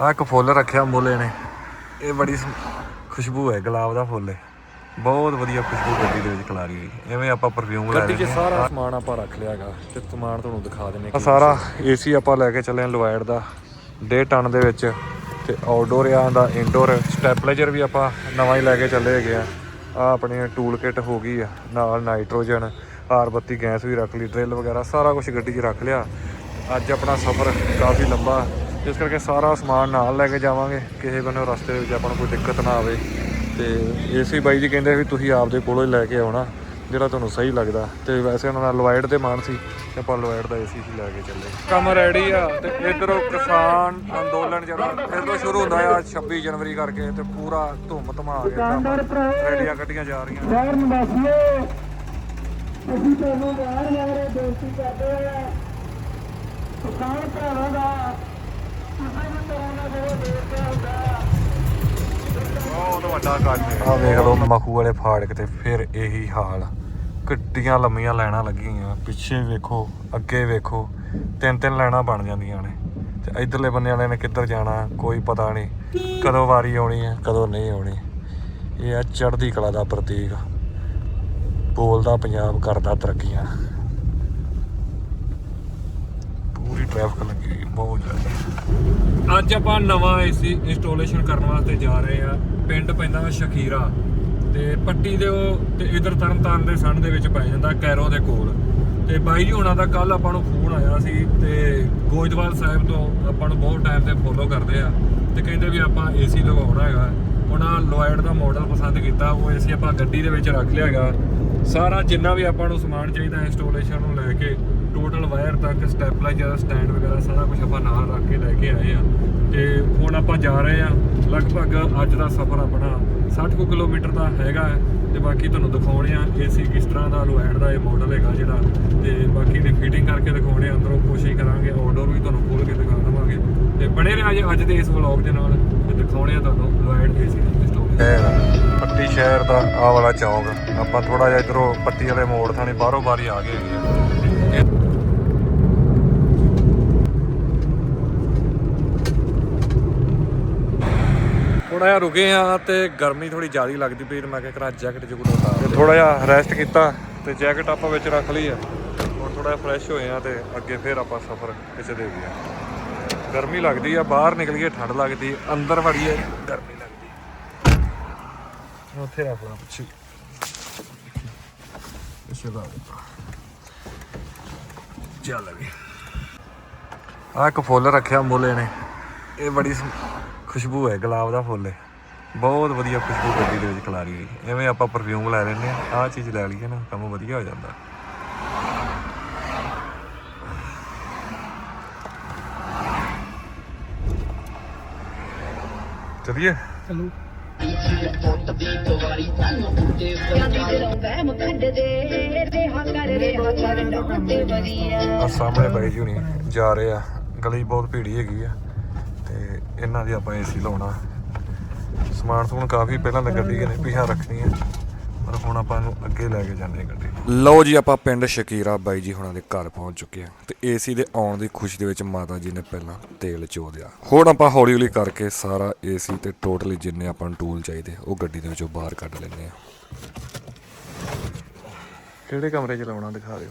ਆ ਇੱਕ ਫੁੱਲ ਰੱਖਿਆ ਮੁੱਲੇ ਨੇ। ਇਹ ਬੜੀ ਖੁਸ਼ਬੂ ਹੈ ਗੁਲਾਬ ਦਾ ਫੁੱਲ। ਹੈ ਬਹੁਤ ਵਧੀਆ ਖੁਸ਼ਬੂ ਗੱਡੀ ਦੇ ਵਿੱਚ ਖਲਾਰੀ ਹੋਈ। ਐਵੇਂ ਆਪਾਂ ਪਰਫਿਊਮ ਲੈ ਗੱਡੀ 'ਚ ਲੈਂਦੇ ਸਾਰਾ ਸਮਾਨ ਆਪਾਂ ਰੱਖ ਲਿਆ ਹੈਗਾ ਤੇ ਸਮਾਨ ਤੁਹਾਨੂੰ ਦਿਖਾ ਦਿੰਨੇ ਆ ਸਾਰਾ ਏਸੀ ਆਪਾਂ ਲੈ ਕੇ ਚੱਲੇ ਆ ਲੋਇਡ ਦਾ 1.5 ਟਨ ਦੇ ਵਿੱਚ। ਤੇ ਆਊਟਡੋਰ ਆ ਦਾ ਇਨਡੋਰ ਸਟੈਪਲਾਈਜ਼ਰ ਵੀ ਆਪਾਂ ਨਵਾਂ ਹੀ ਲੈ ਕੇ ਚੱਲੇ ਹੈਗੇ ਆ। ਆ ਆਪਣੀ ਟੂਲ ਕਿਟ ਹੋ ਗਈ ਆ ਨਾਲ ਨਾਈਟ੍ਰੋਜਨ ਆਰ32 ਗੈਸ ਵੀ ਰੱਖ ਲਈ ਡਰਿਲ ਵਗੈਰਾ ਸਾਰਾ ਕੁਝ ਗੱਡੀ 'ਚ ਰੱਖ ਲਿਆ। ਅੱਜ ਆਪਣਾ ਸਫ਼ਰ ਕਾਫੀ ਲੰਬਾ ਇਸ ਕਰਕੇ ਸਾਰਾ ਸਮਾਨ ਨਾਲ ਲੈ ਕੇ ਜਾਵਾਂਗੇ। ਕਿਸੇ ਬੰਨੇ ਰਸਤੇ ਦੇ ਵਿੱਚ ਆਪਾਂ ਨੂੰ ਕੋਈ ਦਿੱਕਤ ਨਾ ਆਵੇ। ਤੇ ਏਸੀ ਬਾਈ ਜੀ ਕਹਿੰਦੇ ਵੀ ਤੁਸੀਂ ਆਪਦੇ ਕੋਲੋਂ ਹੀ ਲੈ ਕੇ ਆਉਣਾ, ਜਿਹੜਾ ਤੁਹਾਨੂੰ ਸਹੀ ਲੱਗਦਾ। ਤੇ ਵੈਸੇ ਉਹਨਾਂ ਦਾ ਲੋਇਡ ਦੇ ਮਾਨ ਸੀ ਤੇ ਆਪਾਂ ਲੋਇਡ ਦਾ ਏਸੀ ਹੀ ਲੈ ਕੇ ਚੱਲੇ। ਕੰਮ ਰੈਡੀ ਆ ਤੇ ਇਧਰੋਂ ਕਿਸਾਨ ਅੰਦੋਲਨ ਜਿਹੜਾ, ਫਿਰ ਤੋਂ ਸ਼ੁਰੂ ਹੁੰਦਾ ਆ 26 ਜਨਵਰੀ ਕਰਕੇ ਤੇ ਪੂਰਾ ਧੁੰਮ ਧਮਾ ਕੇ ਰੈਡੀਆਂ ਕੱਢੀਆਂ ਜਾ ਰਹੀਆਂ। ਸ਼ਹਿਰ ਨਿਵਾਸੀਓ ਅਸੀਂ ਤੁਹਾਨੂੰ ਬਾਹਰ ਬਾਹਰ ਬੇਨਤੀ ਕਰਦੇ ਹਾਂ ਕਿਸਾਨ ਭਰਾਵਾਂ ਦਾ ਕਿਸੇ ਵੀ ਤਰ੍ਹਾਂ ਦਾ ਜਿਹੜਾ ਆ ਵੇਖ ਲਓ, ਮਖੂ ਵਾਲੇ ਫਾੜਕ ਤੇ ਫਿਰ ਇਹੀ ਹਾਲ। ਗੱਡੀਆਂ ਲੰਮੀਆਂ ਲਾਈਨਾਂ ਲੱਗੀਆਂ। ਪਿੱਛੇ ਵੇਖੋ, ਅੱਗੇ ਵੇਖੋ, ਤਿੰਨ ਤਿੰਨ ਲਾਈਨਾਂ ਬਣ ਜਾਂਦੀਆਂ ਨੇ। ਤੇ ਇਧਰਲੇ ਬੰਨੇ ਵਾਲਿਆਂ ਨੇ ਕਿੱਧਰ ਜਾਣਾ, ਕੋਈ ਪਤਾ ਨਹੀਂ। ਕਦੋਂ ਵਾਰੀ ਆਉਣੀ ਹੈ, ਕਦੋਂ ਨਹੀਂ ਆਉਣੀ। ਇਹ ਆ ਚੜ੍ਹਦੀ ਕਲਾ ਦਾ ਪ੍ਰਤੀਕ। ਬੋਲਦਾ ਪੰਜਾਬ, ਕਰਦਾ ਤਰੱਕੀਆਂ। ਪੂਰੀ ਟ੍ਰੈਫਿਕ ਬਹੁਤ ਜ਼ਿਆਦਾ। ਅੱਜ ਆਪਾਂ ਨਵਾਂ ਏਸੀ ਇੰਸਟਾਲੇਸ਼ਨ ਕਰਨ ਵਾਸਤੇ ਜਾ ਰਹੇ ਆ ਪਿੰਡ ਪੈਂਦਾ ਵਾ ਸ਼ਖੀਰਾ। ਤੇ ਪੱਟੀ ਦੇ ਉਹ ਤੇ ਇਧਰ ਤਰਨਤਾਰਨ ਦੇ ਸਣ ਦੇ ਵਿੱਚ ਪੈ ਜਾਂਦਾ ਕੈਰੋ ਦੇ ਕੋਲ। ਤੇ ਬਾਈ ਜੀ ਹੁਣਾਂ ਦਾ ਕੱਲ ਆਪਾਂ ਨੂੰ ਫੋਨ ਆਇਆ ਸੀ ਤੇ ਗੋਇੰਦਵਾਲ ਸਾਹਿਬ ਤੋਂ ਆਪਾਂ ਨੂੰ ਬਹੁਤ ਟਾਈਮ ਤੇ ਫੋਲੋ ਕਰਦੇ ਆ। ਤੇ ਕਹਿੰਦੇ ਵੀ ਆਪਾਂ ਏਸੀ ਲਗਾਉਣਾ ਹੈਗਾ। ਉਹਨਾਂ ਲੋਇਡ ਦਾ ਮਾਡਲ ਪਸੰਦ ਕੀਤਾ, ਉਹ ਏਸੀ ਆਪਾਂ ਗੱਡੀ ਦੇ ਵਿੱਚ ਰੱਖ ਲਿਆ ਹੈਗਾ। ਸਾਰਾ ਜਿੰਨਾ ਵੀ ਆਪਾਂ ਨੂੰ ਸਮਾਨ ਚਾਹੀਦਾ ਇੰਸਟਾਲੇਸ਼ਨ ਨੂੰ ਲੈ ਕੇ ਟੋਟਲ ਵਾਇਰ ਤੱਕ ਸਟੈਪਲਾਈਜ਼ਰ ਸਟੈਂਡ ਵਗੈਰਾ ਸਾਰਾ ਕੁਝ ਆਪਾਂ ਨਾਲ ਰੱਖ ਕੇ ਲੈ ਕੇ ਆਏ ਆ। ਤੇ ਹੁਣ ਆਪਾਂ ਜਾ ਰਹੇ ਆ, ਲਗਭਗ ਅੱਜ ਦਾ ਸਫ਼ਰ ਆਪਣਾ 60 ਕੁ ਕਿਲੋਮੀਟਰ ਦਾ ਹੈਗਾ ਹੈ, ਤੇ ਬਾਕੀ ਤੁਹਾਨੂੰ ਦਿਖਾਉਣੇ ਆ ਏਸੀ ਕਿਸ ਤਰ੍ਹਾਂ ਦਾ ਲੋਇਡ ਦਾ ਇਹ ਮਾਡਲ ਹੈਗਾ ਜਿਹੜਾ, ਤੇ ਬਾਕੀ ਦੀ ਫਿਟਿੰਗ ਕਰਕੇ ਦਿਖਾਉਣੇ ਆ, ਅੰਦਰੋਂ ਕੋਸ਼ਿਸ਼ ਕਰਾਂਗੇ ਆਊਟਡੋਰ ਵੀ ਤੁਹਾਨੂੰ ਖੋਲ ਕੇ ਦਿਖਾ ਦਵਾਂਗੇ। ਤੇ ਬਣੇ ਰਿਹਾ ਅੱਜ ਅੱਜ ਦੇ ਇਸ ਵਲੌਗ ਦੇ ਨਾਲ, ਤੇ ਦਿਖਾਉਣੇ ਆ ਤੁਹਾਨੂੰ ਲੋਇਡ ਏਸੀ ਦੀ ਸਟੋਰੀ ਪੱਟੀ ਸ਼ਹਿਰ ਦਾ ਆ ਵਾਲਾ ਚੌਂਕ, ਆਪਾਂ ਥੋੜਾ ਜਿਹਾ ਇਧਰੋਂ ਪੱਤੀ ਵਾਲੇ ਮੋੜ ਥਾਣੀ ਬਾਹਰੋਂ ਬਾਰੀ ਆ ਗਏ ਹੈਗੇ ਥੋੜਾ ਜਿਹਾ ਰੁਕੇ ਆ ਤੇ ਗਰਮੀ ਥੋੜੀ ਜ਼ਿਆਦਾ ਲੱਗਦੀ ਪਈ ਤੇ ਮੈਂ ਕਿਹਾ ਕਰਾਂ ਜੈਕਟ ਜੁਗਟ ਉਤਾਰ ਤੇ ਥੋੜਾ ਜਿਹਾ ਰੈਸਟ ਕੀਤਾ ਤੇ ਜੈਕਟ ਆਪਾਂ ਵਿੱਚ ਰੱਖ ਲਈ ਆ। ਹੁਣ ਥੋੜਾ ਜਿਹਾ ਫਰੈਸ਼ ਹੋਏ ਆ ਤੇ ਅੱਗੇ ਫੇਰ ਆਪਾਂ ਸਫ਼ਰ ਕਿਸੇ ਦੇ ਗਿਆ ਗਰਮੀ ਲੱਗਦੀ ਆ, ਬਾਹਰ ਨਿਕਲੀਏ, ਠੰਡ ਲੱਗਦੀ, ਅੰਦਰ ਵੜੀਏ, ਗਰਮੀ ਲੱਗਦੀ। ਉੱਥੇ ਰੱਖ ਲਾ ਪਿੱਛੇ। ਪਿੱਛੇ ਲਾ ਚੱਲ ਵੀ ਆ ਇੱਕ ਫੁੱਲ ਰੱਖਿਆ ਮੁੱਲੇ ਨੇ। ਇਹ ਬੜੀ ਖੁਸ਼ਬੂ ਹੈ ਗੁਲਾਬ ਦਾ ਫੁੱਲ ਹੈ। ਬਹੁਤ ਵਧੀਆ ਖੁਸ਼ਬੂ ਗੱਡੀ ਦੇ ਵਿੱਚ ਖਲਾਰੀ ਹੋਈ। ਐਵੇਂ ਆਪਾਂ ਪਰਫਿਊਮ ਲੈ ਲੈਂਦੇ ਆ ਆਹ ਚੀਜ਼ ਲੈ ਲਈਏ ਨਾ ਕੰਮ ਵਧੀਆ ਹੋ ਜਾਂਦਾ। ਚਲਿਏ? ਆ ਸਾਹਮਣੇ ਬਾਈ ਜੀ ਹੁਣੀ ਜਾ ਰਹੇ ਆ। ਗਲੀ ਬਹੁਤ ਭੀੜੀ ਹੈਗੀ ਆ। ਇਹਨਾਂ ਦੀ ਆਪਾਂ ਏਸੀ ਲਾਉਣਾ। ਸਮਾਨ ਸਮੂਨ ਕਾਫੀ ਪਹਿਲਾਂ ਤਾਂ ਗੱਡੀ ਨੇ ਪਿਛਾ ਰੱਖਣੀ ਹੈ ਪਰ ਹੁਣ ਆਪਾਂ ਇਹਨੂੰ ਅੱਗੇ ਲੈ ਕੇ ਜਾਂਦੇ ਹਾਂ ਗੱਡੀ। ਲਓ ਜੀ ਆਪਾਂ ਪਿੰਡ ਸ਼ਕੀਰਾ ਬਾਈ ਜੀ ਹੁਣਾਂ ਦੇ ਘਰ ਪਹੁੰਚ ਚੁੱਕੇ ਆ ਤੇ ਏਸੀ ਦੇ ਆਉਣ ਦੀ ਖੁਸ਼ੀ ਦੇ ਵਿੱਚ ਮਾਤਾ ਜੀ ਨੇ ਪਹਿਲਾਂ ਤੇਲ ਚੋ ਦਿਆ ਹੁਣ ਆਪਾਂ ਹੌਲੀ ਹੌਲੀ ਕਰਕੇ ਸਾਰਾ ਏਸੀ ਤੇ ਟੋਟਲੀ ਜਿੰਨੇ ਆਪਾਂ ਨੂੰ ਟੂਲ ਚਾਹੀਦੇ ਉਹ ਗੱਡੀ ਦੇ ਵਿੱਚੋਂ ਬਾਹਰ ਕੱਢ ਲੈਂਦੇ ਆ ਕਿਹੜੇ ਕਮਰੇ 'ਚ ਲਾਉਣਾ ਦਿਖਾ ਦਿਓ?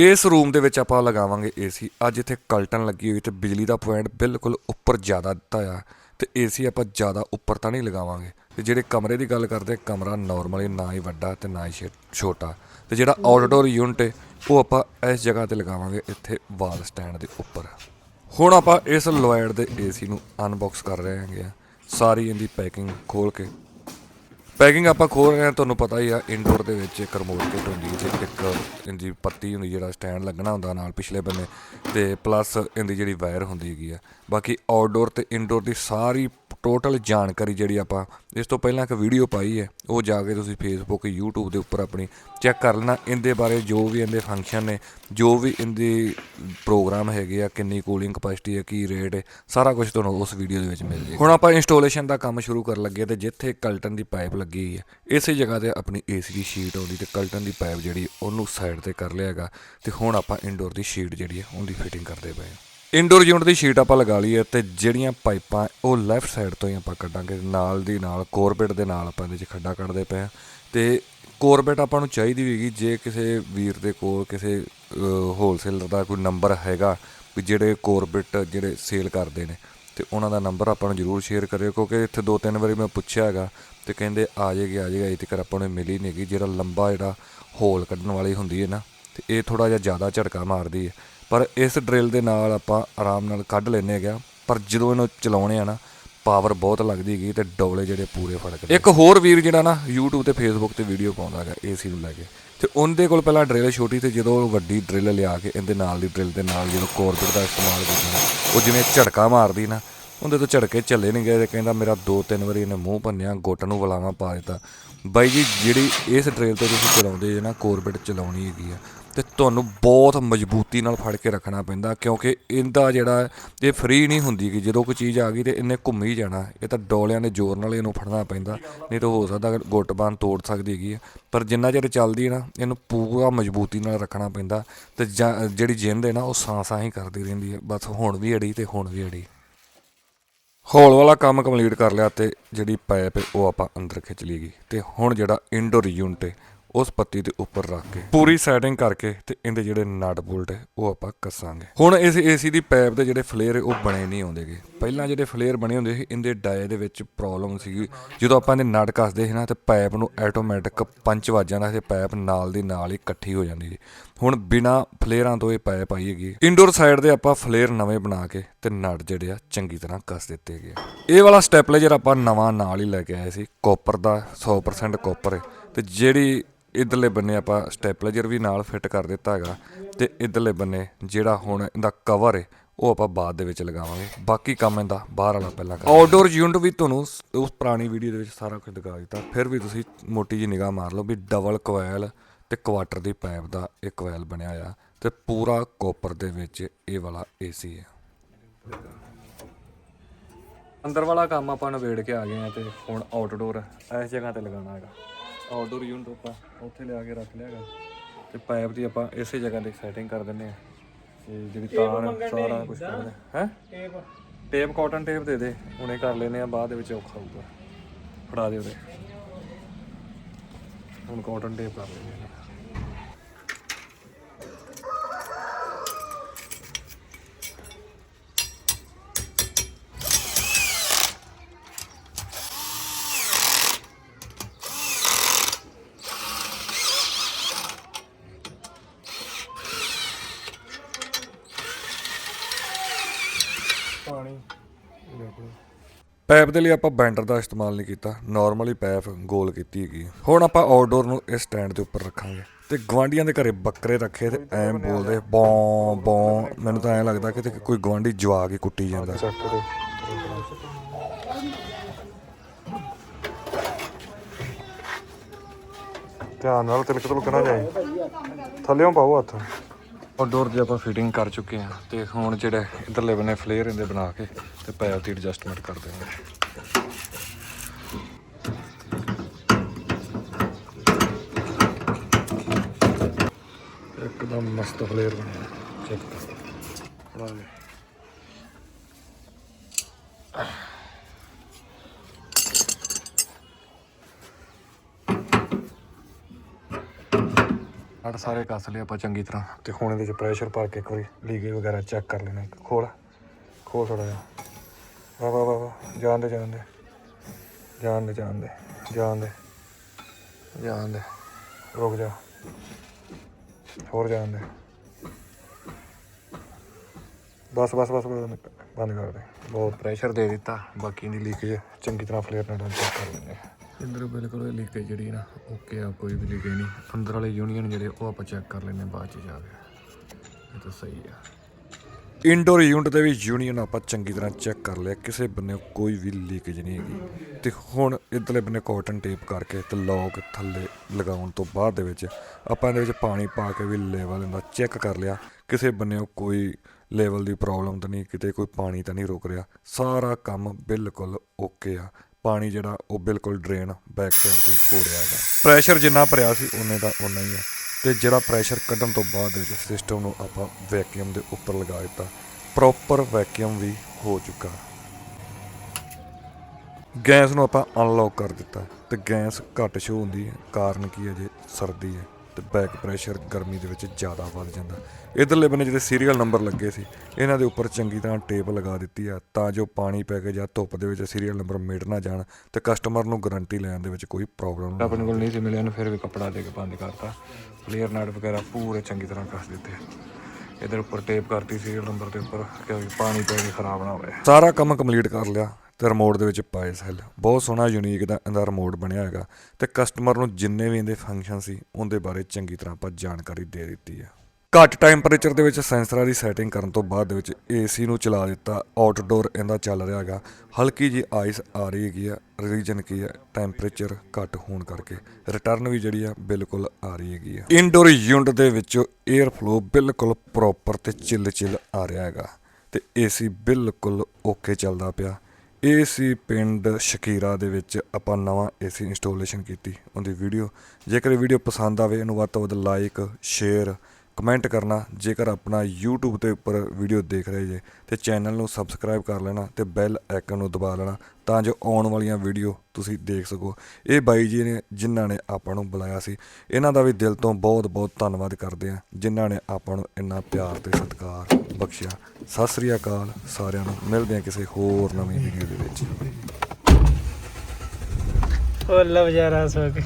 ਇਸ ਰੂਮ ਦੇ ਵਿੱਚ ਆਪਾਂ ਲਗਾਵਾਂਗੇ ਏਸੀ। ਅੱਜ ਇੱਥੇ ਕਲਟਨ ਲੱਗੀ ਹੋਈ ਤੇ ਬਿਜਲੀ ਦਾ ਪੁਆਇੰਟ ਬਿਲਕੁਲ ਉੱਪਰ ਜ਼ਿਆਦਾ ਦਿੱਤਾ ਆ ਤੇ ਏਸੀ ਆਪਾਂ ਜ਼ਿਆਦਾ ਉੱਪਰ ਤਾਂ ਨਹੀਂ ਲਗਾਵਾਂਗੇ। ਤੇ ਜਿਹੜੇ ਕਮਰੇ ਦੀ ਗੱਲ ਕਰਦੇ ਕਮਰਾ ਨਾਰਮਲੀ ਨਾ ਹੀ ਵੱਡਾ ਤੇ ਨਾ ਹੀ ਛੋਟਾ। ਤੇ ਜਿਹੜਾ ਆਊਟਡੋਰ ਯੂਨਿਟ ਹੈ ਉਹ ਆਪਾਂ ਇਸ ਜਗ੍ਹਾ ਤੇ ਲਗਾਵਾਂਗੇ ਇੱਥੇ ਵਾਲ ਸਟੈਂਡ ਦੇ ਉੱਪਰ। ਹੁਣ ਆਪਾਂ ਇਸ ਲੋਇਡ ਦੇ ਏਸੀ ਨੂੰ ਅਨਬਾਕਸ ਕਰ ਰਹੇ ਹਾਂਗੇ ਸਾਰੀ ਇਹਦੀ ਪੈਕਿੰਗ ਖੋਲ ਕੇ ਪੈਕਿੰਗ ਆਪਾਂ ਖੋਲ ਰਹੇ ਹਾਂ, ਤੁਹਾਨੂੰ ਪਤਾ ਹੀ ਆ ਇਨਡੋਰ ਦੇ ਵਿੱਚ ਇੱਕ ਰਿਮੋਟ ਕਿਟ ਹੁੰਦੀ ਹੈ ਤੇ ਇੱਕ ਇੰਦੀ ਪੱਤੀ ਹੁੰਦੀ ਜਿਹੜਾ ਸਟੈਂਡ ਲੱਗਣਾ ਹੁੰਦਾ ਨਾਲ ਪਿਛਲੇ ਬੰਨੇ, ਤੇ ਪਲੱਸ ਇਹਦੀ ਜਿਹੜੀ ਵਾਇਰ ਹੁੰਦੀ ਹੈਗੀ ਆ। ਬਾਕੀ ਆਊਟਡੋਰ ਤੇ ਇਨਡੋਰ ਦੀ ਸਾਰੀ ਟੋਟਲ ਜਾਣਕਾਰੀ ਜਿਹੜੀ ਆਪਾਂ ਇਸ ਤੋਂ ਪਹਿਲਾਂ ਇੱਕ ਵੀਡੀਓ ਪਾਈ ਹੈ, ਉਹ ਜਾ ਕੇ ਤੁਸੀਂ ਫੇਸਬੁੱਕ YouTube ਦੇ ਉੱਪਰ ਆਪਣੀ ਚੈੱਕ ਕਰ ਲੈਣਾ। ਇਹਦੇ ਬਾਰੇ ਜੋ ਵੀ ਇਹਦੇ ਫੰਕਸ਼ਨ ਨੇ, ਜੋ ਵੀ ਇਹਦੇ ਪ੍ਰੋਗਰਾਮ ਹੈਗੇ ਆ, ਕਿੰਨੀ ਕੂਲਿੰਗ ਕਪੈਸਿਟੀ ਹੈ, ਕੀ ਰੇਟ ਹੈ, ਸਾਰਾ ਕੁਝ ਤੁਹਾਨੂੰ ਉਸ ਵੀਡੀਓ ਦੇ ਵਿੱਚ ਮਿਲ ਜਾਏਗਾ। ਹੁਣ ਆਪਾਂ ਇੰਸਟਾਲੇਸ਼ਨ ਦਾ ਕੰਮ ਸ਼ੁਰੂ ਕਰਨ ਲੱਗੇ ਤੇ ਜਿੱਥੇ ਕਲਟਨ ਦੀ ਪਾਈਪ ਲੱਗੀ ਹੋਈ ਹੈ, ਇਸੇ ਜਗ੍ਹਾ ਤੇ ਆਪਣੀ ਏਸੀ ਦੀ ਸ਼ੀਟ ਆਉਂਦੀ ਤੇ ਕਲਟਨ ਦੀ ਪਾਈਪ ਜਿਹੜੀ ਉਹਨੂੰ ਸਾਈਡ ਤੇ ਕਰ ਲਿਆ ਹੈਗਾ ਤੇ ਹੁਣ ਆਪਾਂ ਇਨਡੋਰ ਦੀ ਸ਼ੀਟ ਜਿਹੜੀ ਹੈ, ਉਹਦੀ ਫਿਟਿੰਗ ਕਰਦੇ ਪਏ ਹਾਂ। ਇਨਡੋਰ ਯੂਨਿਟ ਦੀ ਸ਼ੀਟ ਆਪਾਂ ਲਗਾ ਲਈ ਹੈ ਤੇ ਜਿਹੜੀਆਂ ਪਾਈਪਾਂ ਉਹ ਲੈਫਟ ਸਾਈਡ ਤੋਂ ਹੀ ਆਪਾਂ ਕੱਢਾਂਗੇ, ਨਾਲ ਦੀ ਨਾਲ ਕੋਰਬੇਟ ਦੇ ਨਾਲ ਆਪਾਂ ਇਹਦੇ 'ਚ ਖੱਡਾ ਕੱਢਦੇ ਪਏ ਹਾਂ। ਤੇ ਕੋਰਬੇਟ ਆਪਾਂ ਨੂੰ ਚਾਹੀਦੀ ਹੋਏਗੀ ਜੇ ਕਿਸੇ ਵੀਰ ਦੇ ਕੋਲ ਕਿਸੇ ਹੋਲਸੇਲਰ ਦਾ ਕੋਈ ਨੰਬਰ ਹੈਗਾ ਵੀ ਜਿਹੜੇ ਕੋਰਬੇਟ ਜਿਹੜੇ ਸੇਲ ਕਰਦੇ ਨੇ, ਤੇ ਉਹਨਾਂ ਦਾ ਨੰਬਰ ਆਪਾਂ ਨੂੰ ਜ਼ਰੂਰ ਸ਼ੇਅਰ ਕਰਿਓ, ਕਿਉਂਕਿ ਇੱਥੇ ਦੋ ਤਿੰਨ ਵਾਰੀ ਮੈਂ ਪੁੱਛਿਆ ਹੈਗਾ ਤੇ ਕਹਿੰਦੇ ਆ ਜਾਏਗੀ, ਆ ਜਾਏਗਾ, ਅਜੇ ਤੱਕ ਆਪਾਂ ਨੂੰ ਮਿਲੀ ਨਹੀਂ ਹੈਗੀ, ਜਿਹੜਾ ਲੰਬਾ ਜਿਹੜਾ ਹੋਲ ਕੱਢਣ ਵਾਲੀ ਹੁੰਦੀ ਹੈ ਨਾ, ਤੇ ਇਹ ਥੋੜਾ ਜਿਹਾ ਜ਼ਿਆਦਾ ਝਟਕਾ ਮਾਰਦੀ ਹੈ। ਪਰ ਇਸ ਡਰਿਲ ਦੇ ਨਾਲ ਆਪਾਂ ਆਰਾਮ ਨਾਲ ਕੱਢ ਲੈਨੇ ਹੈਗਾ ਪਰ ਜਦੋਂ ਇਹਨੂੰ ਚਲਾਉਣੇ ਆ ਨਾ ਪਾਵਰ ਬਹੁਤ ਲੱਗਦੀ ਹੈਗੀ ਤੇ ਡੋਲੇ ਜਿਹੜੇ ਪੂਰੇ ਫੜਕਦੇ ਇੱਕ ਹੋਰ ਵੀਰ ਜਿਹੜਾ ਨਾ, YouTube ਤੇ Facebook ਤੇ ਵੀਡੀਓ ਪਾਉਂਦਾ ਹੈਗਾ ਏਸੀ ਨੂੰ ਲੈ ਕੇ। ਤੇ ਉਹਦੇ ਕੋਲ ਪਹਿਲਾਂ ਡਰਿਲ ਛੋਟੀ ਤੇ ਜਦੋਂ ਉਹ ਵੱਡੀ ਡਰਿਲ ਲਿਆ ਕੇ ਇਹਦੇ ਨਾਲ ਦੀ ਡਰਿਲ ਦੇ ਨਾਲ ਜਦੋਂ ਕੋਰਬੇਟ ਦਾ ਇਸਤੇਮਾਲ ਕੀਤਾ ਉਹ ਜਿਵੇਂ ਝੜਕਾ ਮਾਰਦੀ ਨਾ, ਉਹਦੇ ਤੋਂ ਝੜਕੇ ਚੱਲੇ ਨਹੀਂ ਗਏ ਤੇ ਕਹਿੰਦਾ ਮੇਰਾ ਦੋ ਤਿੰਨ ਵਾਰੀ ਇਹਨੇ ਮੂੰਹ ਭੰਨਿਆ, ਗੁੱਟ ਨੂੰ ਵਲਾਵਾ ਪਾ ਦਿੱਤਾ। ਬਾਈ ਜੀ, ਜਿਹੜੀ ਇਸ ਟ੍ਰੇਲ ਤੇ ਤੁਸੀਂ ਚਲਾਉਂਦੇ ਜੇ ਨਾ ਕੋਰਬੇਟ ਚਲਾਉਣੀ ਹੈਗੀ ਆ ਤੇ ਤੁਹਾਨੂੰ ਬਹੁਤ ਮਜ਼ਬੂਤੀ ਨਾਲ ਫੜ ਕੇ ਰੱਖਣਾ ਪੈਂਦਾ, ਕਿਉਂਕਿ ਇਹਦਾ ਜਿਹੜਾ ਇਹ ਫ੍ਰੀ ਨਹੀਂ ਹੁੰਦੀ ਕਿ ਜਦੋਂ ਕੋਈ ਚੀਜ਼ ਆ ਗਈ ਤੇ ਇਹਨੇ ਘੁੰਮ ਹੀ ਜਾਣਾ, ਇਹ ਤਾਂ ਡੋਲਿਆਂ ਦੇ ਜ਼ੋਰ ਨਾਲ ਇਹਨੂੰ ਫੜਨਾ ਪੈਂਦਾ, ਨਹੀਂ ਤਾਂ ਹੋ ਸਕਦਾ ਗੁੱਟ ਬਾਂਹ ਤੋੜ ਸਕਦੀ ਹੈਗੀ ਪਰ ਜਿੰਨਾ ਚਿਰ ਚੱਲਦੀ ਹੈ ਨਾ, ਇਹਨੂੰ ਪੂਰਾ ਮਜ਼ਬੂਤੀ ਨਾਲ ਰੱਖਣਾ ਪੈਂਦਾ ਤੇ ਜਾਂ- ਜਿਹੜੀ ਜਿੰਦ ਹੈ ਨਾ, ਉਹ ਸਾਂ-ਸਾਂ ਹੀ ਕਰਦੀ ਰਹਿੰਦੀ ਹੈ, ਬਸ ਹੁਣ ਵੀ ਅੜੀ ਤੇ ਹੁਣ ਵੀ ਅੜੀ। ਹੌਲ ਵਾਲਾ ਕੰਮ ਕੰਪਲੀਟ ਕਰ ਲਿਆ ਤੇ ਜਿਹੜੀ ਪਾਈਪ ਉਹ ਆਪਾਂ ਅੰਦਰ ਖਿੱਚ ਲਈ ਗਈ ਤੇ ਹੁਣ ਜਿਹੜਾ ਇਨਡੋਰ ਯੂਨਿਟ ਹੈ ਉਸ ਪੱਤੀ ਦੇ ਉੱਪਰ ਰੱਖ ਕੇ, ਪੂਰੀ ਸੈਟਿੰਗ ਕਰਕੇ ਤੇ ਇਹਦੇ ਜਿਹੜੇ ਨਟ ਬੋਲਟ ਹੈ, ਉਹ ਆਪਾਂ ਕੱਸਾਂਗੇ। ਹੁਣ ਇਸ ਏਸੀ ਦੀ ਪਾਈਪ ਦੇ ਜਿਹੜੇ ਫਲੇਅਰ ਹੈ, ਉਹ ਬਣੇ ਨਹੀਂ ਹੁੰਦੇਗੇ ਪਹਿਲਾਂ ਜਿਹੜੇ ਫਲੇਅਰ ਬਣੇ ਹੁੰਦੇ ਸੀ, ਇਹਦੇ ਡਾਏ ਦੇ ਵਿੱਚ ਪ੍ਰੋਬਲਮ ਸੀਗੀ। ਜਦੋਂ ਆਪਾਂ ਇਹਦੇ ਨਟ ਕੱਸਦੇ ਸੀ ਨਾ, ਤੇ ਪਾਈਪ ਨੂੰ ਆਟੋਮੈਟਿਕ ਪੰਚ ਵੱਜ ਜਾਂਦਾ ਤੇ ਪਾਈਪ ਨਾਲ ਦੀ ਨਾਲ ਹੀ ਇਕੱਠੀ ਹੋ ਜਾਂਦੀ ਸੀ। ਹੁਣ ਬਿਨਾ ਫਲੇਅਰਾਂ ਤੋਂ ਇਹ ਪਾਈਪ ਆਈ ਹੈਗੀ ਇਨਡੋਰ ਸਾਈਡ ਦੇ ਆਪਾਂ ਫਲੇਅਰ ਨਵੇਂ ਬਣਾ ਕੇ ਤੇ ਨਟ ਜਿਹੜੇ ਆ, ਚੰਗੀ ਤਰ੍ਹਾਂ ਕੱਸ ਦਿੱਤੇ ਗਏ ਇਹ ਵਾਲਾ ਸਟੈਪਲਾਈਜ਼ਰ ਆਪਾਂ ਨਵਾਂ ਨਾਲ ਹੀ ਲੈ ਕੇ ਆਏ ਸੀ ਕਾਪਰ ਦਾ 100% ਕਾਪਰ ਹੈ। ਤੇ ਜਿਹੜੀ ਇਧਰਲੇ ਬੰਨੇ ਆਪਾਂ ਸਟੈਪਲਾਈਜ਼ਰ ਵੀ ਨਾਲ ਫਿੱਟ ਕਰ ਦਿੱਤਾ ਹੈਗਾ ਤੇ ਇਧਰਲੇ ਬੰਨੇ ਜਿਹੜਾ ਹੁਣ ਇਹਦਾ ਕਵਰ ਹੈ ਉਹ ਆਪਾਂ ਬਾਅਦ ਦੇ ਵਿੱਚ ਲਗਾਵਾਂਗੇ। ਬਾਕੀ ਕੰਮ ਇਹਦਾ ਬਾਹਰ ਵਾਲਾ ਪਹਿਲਾਂ ਕਰ ਆਊਟਡੋਰ ਯੂਨਿਟ ਵੀ ਤੁਹਾਨੂੰ ਉਸ ਪੁਰਾਣੀ ਵੀਡੀਓ ਦੇ ਵਿੱਚ ਸਾਰਾ ਕੁਝ ਦਿਖਾ ਦਿੱਤਾ। ਫਿਰ ਵੀ ਤੁਸੀਂ ਮੋਟੀ ਜੀ ਨਿਗਾਹ ਮਾਰ ਲਓ ਵੀ ਡਬਲ ਕੋਇਲ ਤੇ ਕੁਆਟਰ ਦੀ ਪਾਈਪ ਦਾ ਇੱਕ ਕੋਇਲ ਬਣਿਆ ਆ ਤੇ ਪੂਰਾ ਕੋਪਰ ਦੇ ਵਿੱਚ ਇਹ ਵਾਲਾ ਏਸੀ ਹੈ ਅੰਦਰ ਵਾਲਾ ਕੰਮ ਆਪਾਂ ਨਵੇੜ ਕੇ ਆ ਗਏ ਆ ਤੇ ਹੁਣ ਆਊਟਡੋਰ ਇਸ ਜਗ੍ਹਾ ਤੇ ਲਗਾਉਣਾ ਹੈਗਾ। ਆਊਟਡੋਰ ਯੂਨਿਟ ਆਪਾਂ ਉੱਥੇ ਲਿਆ ਕੇ ਰੱਖ ਲਿਆ ਹੈਗਾ। ਤੇ ਪਾਈਪ ਦੀ ਆਪਾਂ ਇਸੇ ਜਗ੍ਹਾ ਤੇ ਸੈਟਿੰਗ ਕਰ ਦਿੰਨੇ ਆ ਤੇ ਜਿਹੜੀ ਤਾਰ ਸਾਰਾ ਕੁਝ ਕਰਦੇ। ਹੈ? ਟੇਪ ਟੇਪ ਕਾਟਨ ਟੇਪ ਦੇ ਦੇ। ਹੁਣੇ ਕਰ ਲੈਨੇ ਆ ਬਾਅਦ ਦੇ ਵਿੱਚ ਔਖਾ ਹੋਊਗਾ। ਫੜਾ ਦੇ ਉਹਦੇ। ਹੁਣ ਕਾਟਨ ਟੇਪ ਕਰ ਲੈਨੇ ਆ ਪਾਣੀ ਪਾਈਪ ਦੇ ਲਈ ਆਪਾਂ ਬੈਂਡਰ ਦਾ ਇਸਤੇਮਾਲ ਨਹੀਂ ਕੀਤਾ। ਨਾਰਮਲੀ ਪਾਈਪ ਗੋਲ ਕੀਤੀ ਹੈਗੀ। ਹੁਣ ਆਪਾਂ ਆਊਟਡੋਰ ਨੂੰ ਇਸ ਸਟੈਂਡ ਦੇ ਉੱਪਰ ਰੱਖਾਂਗੇ। ਤੇ ਗਵਾਂਡੀਆਂ ਦੇ ਘਰੇ ਬੱਕਰੇ ਰੱਖੇ ਤੇ ਐਂ ਬੋਲਦੇ, ਬੌਂ ਬੌਂ। ਮੈਨੂੰ ਤਾਂ ਐਂ ਲੱਗਦਾ ਕਿ ਤੇ ਕੋਈ ਗਵਾਂਡੀ ਜਵਾ ਕੇ ਕੁੱਟੀ ਜਾਂਦਾ। ਧਿਆਨ ਨਾਲ ਤਿਲਕ ਤੁਲਕ ਨਾ ਜਾਏ ਥੱਲੇੋਂ ਪਾਓ ਹੱਥ। ਆਊਟਡੋਰ ਦੀ ਆਪਾਂ ਫਿਟਿੰਗ ਕਰ ਚੁੱਕੇ ਹਾਂ ਤੇ ਹੁਣ ਜਿਹੜੇ ਇਧਰਲੇ ਬੰਨੇ ਫਲੇਅਰ ਇਹਦੇ ਬਣਾ ਕੇ ਤੇ ਪੈਪ ਦੀ ਐਡਜਸਟਮੈਂਟ ਕਰ ਦੇਵਾਂਗੇ ਇੱਕਦਮ ਮਸਤ ਫਲੇਅਰ ਬਣਿਆ। ਚੈੱਕ ਕਰ। ਵਾਹ ਅੜ ਸਾਰੇ ਕੱਸ ਲਏ ਆਪਾਂ ਚੰਗੀ ਤਰ੍ਹਾਂ। ਤੇ ਹੁਣ ਇਹਦੇ ਚ ਪ੍ਰੈਸ਼ਰ ਪਾ ਕੇ ਇੱਕ ਵਾਰੀ ਲੀਕੇਜ ਵਗੈਰਾ ਚੈੱਕ ਕਰ ਲੈਣਾ ਖੋਲ। ਖੋਲ ਥੋੜਾ ਜਿਹਾ। ਵਾ ਵਾ ਵਾ ਜਾਣ ਦੇ ਜਾਣ ਦੇ। ਜਾਣ ਦੇ ਜਾਣ ਦੇ। ਜਾਣ ਦੇ। ਜਾਣ ਦੇ। ਰੁਕ ਜਾ। ਹੋਰ ਜਾਣ ਦੇ। ਬਸ ਬਸ ਬਸ ਬਸ, ਬੰਦ ਕਰ ਦੇ। ਬਹੁਤ ਪ੍ਰੈਸ਼ਰ ਦੇ ਦਿੱਤਾ। ਬਾਕੀ ਦੀ ਲੀਕੇਜ ਚੰਗੀ ਤਰ੍ਹਾਂ ਫਲੇਅਰ ਨਾਲ ਚੈੱਕ ਕਰ ਲੈਂਦੇ ਹਾਂ ਬਿਲਕੁਲ ਲੀਕੇਜ ਜਿਹੜੀ ਨਾ ਓਕੇ ਆ, ਕੋਈ ਵੀ ਲੀਕੇਜ ਨਹੀਂ। ਅੰਦਰ ਵਾਲੇ ਯੂਨੀਅਨ ਜਿਹੜੇ, ਉਹ ਆਪਾਂ ਚੈੱਕ ਕਰ ਲੈਂਦੇ ਹਾਂ ਬਾਅਦ ਚ ਜਾ ਕੇ। ਇਹ ਤਾਂ ਸਹੀ ਆ। ਇਨਡੋਰ ਯੂਨਿਟ ਦੇ ਵੀ ਯੂਨੀਅਨ ਆਪਾਂ ਚੰਗੀ ਤਰ੍ਹਾਂ ਚੈੱਕ ਕਰ ਲਿਆ, ਕਿਸੇ ਬੰਨੇ ਕੋਈ ਵੀ ਲੀਕੇਜ ਨਹੀਂ ਹੈਗੀ। ਤੇ ਹੁਣ ਇਧਰਲੇ ਬੰਨੇ ਕਾਟਨ ਟੇਪ ਕਰਕੇ ਤੇ ਲੋਕ ਥੱਲੇ ਲਗਾਉਣ ਤੋਂ ਬਾਅਦ ਦੇ ਵਿੱਚ ਆਪਾਂ ਇਹਦੇ ਵਿੱਚ ਪਾਣੀ ਪਾ ਕੇ ਵੀ ਲੈਵਲ ਦਾ ਚੈੱਕ ਕਰ ਲਿਆ। ਕਿਸੇ ਬੰਨੇ ਕੋਈ ਲੈਵਲ ਦੀ ਪ੍ਰੋਬਲਮ ਤਾਂ ਨਹੀਂ, ਕਿਤੇ ਕੋਈ ਪਾਣੀ ਤਾਂ ਨਹੀਂ ਰੁਕ ਰਿਹਾ। ਸਾਰਾ ਕੰਮ ਬਿਲਕੁਲ ਓਕੇ ਆ। ਪਾਣੀ ਜਿਹੜਾ ਉਹ ਬਿਲਕੁਲ ਡਰੇਨ ਬੈਕ ਸਾਈਡ ਤੇ ਹੋ ਰਿਹਾ ਹੈਗਾ। ਪ੍ਰੈਸ਼ਰ ਜਿੰਨਾ ਭਰਿਆ ਸੀ ਉਨੇ ਦਾ ਉਨਾ ਹੀ ਹੈ ਤੇ ਜਿਹੜਾ ਪ੍ਰੈਸ਼ਰ ਕੱਢਣ ਤੋਂ ਬਾਅਦ ਵਿੱਚ ਸਿਸਟਮ ਨੂੰ ਆਪਾਂ ਵੈਕਿਊਮ ਦੇ ਉੱਪਰ ਲਗਾ ਦਿੱਤਾ। ਪ੍ਰੋਪਰ ਵੈਕਿਊਮ ਵੀ ਹੋ ਚੁੱਕਾ। ਗੈਸ ਨੂੰ ਆਪਾਂ ਅਨਲੌਕ ਕਰ ਦਿੱਤਾ। ਤੇ ਗੈਸ ਘੱਟ ਸ਼ੋ ਹੁੰਦੀ ਹੈ, ਕਾਰਨ ਕੀ ਹੈ ਜੇ ਸਰਦੀ ਹੈ। ਤੇ ਬੈਕ ਪ੍ਰੈਸ਼ਰ ਗਰਮੀ ਦੇ ਵਿੱਚ ਜ਼ਿਆਦਾ ਵੱਧ ਜਾਂਦਾ। ਇਧਰਲੇ ਬੰਨੇ ਜਿਹੜੇ ਸੀਰੀਅਲ ਨੰਬਰ ਲੱਗੇ ਸੀ ਇਹਨਾਂ ਦੇ ਉੱਪਰ ਚੰਗੀ ਤਰ੍ਹਾਂ ਟੇਪ ਲਗਾ ਦਿੱਤੀ ਆ ਤਾਂ ਜੋ ਪਾਣੀ ਪੈ ਕੇ ਜਾਂ ਧੁੱਪ ਦੇ ਵਿੱਚ ਸੀਰੀਅਲ ਨੰਬਰ ਮਿਟ ਨਾ ਜਾਣ ਤੇ ਕਸਟਮਰ ਨੂੰ ਗਾਰੰਟੀ ਲੈਣ ਦੇ ਵਿੱਚ ਕੋਈ ਪ੍ਰੋਬਲਮ ਨਾ ਆਪਣੇ ਕੋਲ ਨਹੀਂ ਸੀ ਮਿਲਿਆ ਨੂੰ ਫਿਰ ਵੀ ਕੱਪੜਾ ਦੇ ਕੇ ਬੰਦ ਕਰਤਾ। ਕਲੀਅਰ ਨਾਟ ਵਗੈਰਾ ਪੂਰੇ ਚੰਗੀ ਤਰ੍ਹਾਂ ਕੱਸ ਦਿੱਤੇ। ਇਧਰ ਉੱਪਰ ਟੇਪ ਕਰਤੀ ਸੀਰੀਅਲ ਨੰਬਰ ਦੇ ਉੱਪਰ ਕਿ ਪਾਣੀ ਪੈ ਕੇ ਖਰਾਬ ਨਾ ਹੋਵੇ। ਸਾਰਾ ਕੰਮ ਕੰਪਲੀਟ ਕਰ ਲਿਆ। ਤੇ ਰਿਮੋਟ ਦੇ ਵਿੱਚ ਪਾਏ ਸੈੱਲ। ਬਹੁਤ ਸੋਹਣਾ ਯੂਨੀਕ ਦਾ ਇਹਦਾ ਰਿਮੋਟ ਬਣਿਆ ਹੈਗਾ ਤੇ ਕਸਟਮਰ ਨੂੰ ਜਿੰਨੇ ਵੀ ਇਹਦੇ ਫੰਕਸ਼ਨ ਸੀ, ਉਹਦੇ ਬਾਰੇ ਚੰਗੀ ਤਰ੍ਹਾਂ ਆਪਾਂ ਜਾਣਕਾਰੀ ਦੇ ਦਿੱਤੀ ਹੈ ਘੱਟ ਟੈਂਪਰੇਚਰ ਦੇ ਵਿੱਚ ਸੈਂਸਰਾਂ ਦੀ ਸੈਟਿੰਗ ਕਰਨ ਤੋਂ ਬਾਅਦ ਦੇ ਵਿੱਚ ਏਸੀ ਨੂੰ ਚਲਾ ਦਿੱਤਾ। ਆਊਟਡੋਰ ਇਹਦਾ ਚੱਲ ਰਿਹਾ ਹੈਗਾ। ਹਲਕੀ ਜੀ ਆਈਸ ਆ ਰਹੀ ਹੈਗੀ ਆ ਰੀਜਨ ਕੀ ਹੈ ਟੈਂਪਰੇਚਰ ਘੱਟ ਹੋਣ ਕਰਕੇ। ਰਿਟਰਨ ਵੀ ਜਿਹੜੀ ਆ, ਬਿਲਕੁਲ ਆ ਰਹੀ ਹੈਗੀ ਆ। ਇਨਡੋਰ ਯੂਨਿਟ ਦੇ ਵਿੱਚ 에ਅਰ ਫਲੋ ਬਿਲਕੁਲ ਪ੍ਰੋਪਰ ਤੇ ਚਿੱਲ ਚਿੱਲ ਆ ਰਿਹਾ ਹੈਗਾ। ਤੇ ਏਸੀ ਬਿਲਕੁਲ ਓਕੇ ਚੱਲਦਾ ਪਿਆ। ਇਹ ਸੀ ਪਿੰਡ ਸ਼ਕੀਰਾ ਦੇ ਵਿੱਚ ਆਪਾਂ ਨਵਾਂ ਏਸੀ ਇੰਸਟਾਲੇਸ਼ਨ ਕੀਤੀ ਉਹਦੀ ਵੀਡੀਓ ਜੇਕਰ ਵੀਡੀਓ ਪਸੰਦ ਆਵੇ, ਇਹਨੂੰ ਵੱਧ ਤੋਂ ਵੱਧ ਲਾਈਕ ਸ਼ੇਅਰ ਕਮੈਂਟ ਕਰਨਾ, ਜੇਕਰ ਆਪਣਾ YouTube ਤੇ ਉੱਪਰ ਵੀਡੀਓ ਦੇਖ ਰਹੇ ਜੇ, ਤੇ ਚੈਨਲ ਨੂੰ ਸਬਸਕ੍ਰਾਈਬ ਕਰ ਲੈਣਾ ਤੇ ਬੈਲ ਆਈਕਨ ਨੂੰ ਦਬਾ ਲੈਣਾ, ਤਾਂ ਜੋ ਆਉਣ ਵਾਲੀਆਂ ਵੀਡੀਓ ਤੁਸੀਂ ਦੇਖ ਸਕੋ। ਇਹ ਬਾਈ ਜੀ ਨੇ, ਜਿਨ੍ਹਾਂ ਨੇ ਆਪਾਂ ਨੂੰ ਬੁਲਾਇਆ ਸੀ, ਇਹਨਾਂ ਦਾ ਵੀ ਦਿਲ ਤੋਂ ਬਹੁਤ ਬਹੁਤ ਧੰਨਵਾਦ ਕਰਦੇ ਆ ਜਿਨ੍ਹਾਂ ਨੇ ਆਪਾਂ ਨੂੰ ਇੰਨਾ ਪਿਆਰ ਤੇ ਸਤਿਕਾਰ ਬਖਸ਼ਿਆ। ਸਤਿ ਸ੍ਰੀ ਅਕਾਲ ਸਾਰਿਆਂ ਨੂੰ, ਮਿਲਦੇ ਆ ਕਿਸੇ ਹੋਰ ਨਵੀਂ ਵੀਡੀਓ ਦੇ ਵਿੱਚ। ਫੁੱਲ ਵਿਚਾਰਾ ਸੁੱਕ